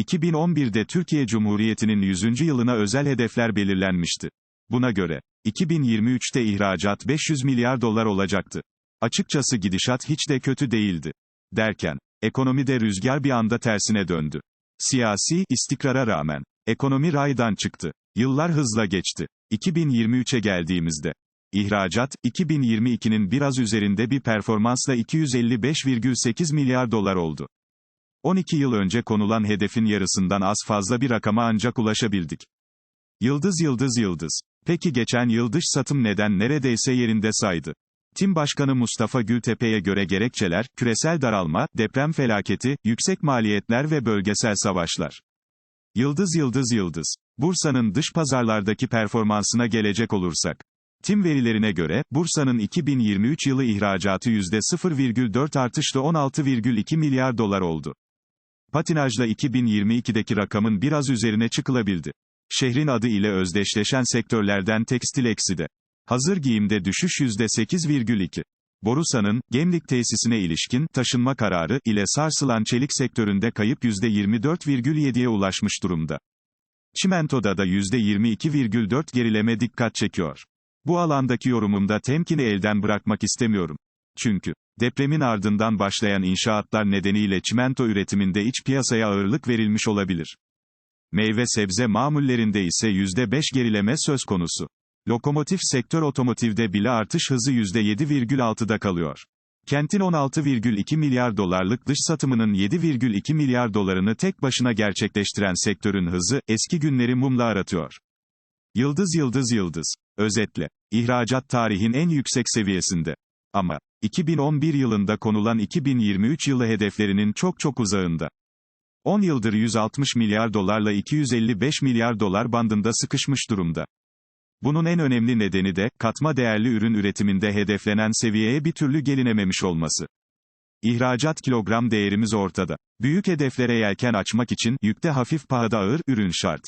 2011'de Türkiye Cumhuriyeti'nin 100. yılına özel hedefler belirlenmişti. Buna göre, 2023'te ihracat 500 milyar dolar olacaktı. Açıkçası gidişat hiç de kötü değildi. Derken, ekonomide rüzgar bir anda tersine döndü. Siyasi istikrara rağmen, ekonomi raydan çıktı. Yıllar hızla geçti. 2023'e geldiğimizde, ihracat, 2022'nin biraz üzerinde bir performansla 255,8 milyar dolar oldu. 12 yıl önce konulan hedefin yarısından az fazla bir rakama ancak ulaşabildik. Yıldız yıldız yıldız. Peki geçen yıl dış satım neden neredeyse yerinde saydı? Tim Başkanı Mustafa Gültepe'ye göre gerekçeler, küresel daralma, deprem felaketi, yüksek maliyetler ve bölgesel savaşlar. Yıldız yıldız yıldız. Bursa'nın dış pazarlardaki performansına gelecek olursak. Tim verilerine göre, Bursa'nın 2023 yılı ihracatı %0,4 artışla 16,2 milyar dolar oldu. Patinajla 2022'deki rakamın biraz üzerine çıkılabildi. Şehrin adı ile özdeşleşen sektörlerden tekstil ekside. Hazır giyimde düşüş %8,2. Borusan'ın, Gemlik tesisine ilişkin, taşınma kararı, ile sarsılan çelik sektöründe kayıp %24,7'ye ulaşmış durumda. Çimentoda da %22,4 gerileme dikkat çekiyor. Bu alandaki yorumumda temkini elden bırakmak istemiyorum. Çünkü, depremin ardından başlayan inşaatlar nedeniyle çimento üretiminde iç piyasaya ağırlık verilmiş olabilir. Meyve sebze mamullerinde ise %5 gerileme söz konusu. Lokomotif sektör otomotivde bile artış hızı %7,6'da kalıyor. Kentin 16,2 milyar dolarlık dış satımının 7,2 milyar dolarını tek başına gerçekleştiren sektörün hızı, eski günleri mumla aratıyor. Yıldız yıldız yıldız. Özetle, ihracat tarihin en yüksek seviyesinde. Ama, 2011 yılında konulan 2023 yılı hedeflerinin çok çok uzağında. 10 yıldır 160 milyar dolarla 255 milyar dolar bandında sıkışmış durumda. Bunun en önemli nedeni de, katma değerli ürün üretiminde hedeflenen seviyeye bir türlü gelinememiş olması. İhracat kilogram değerimiz ortada. Büyük hedeflere yelken açmak için, yükte hafif pahada ağır, ürün şart.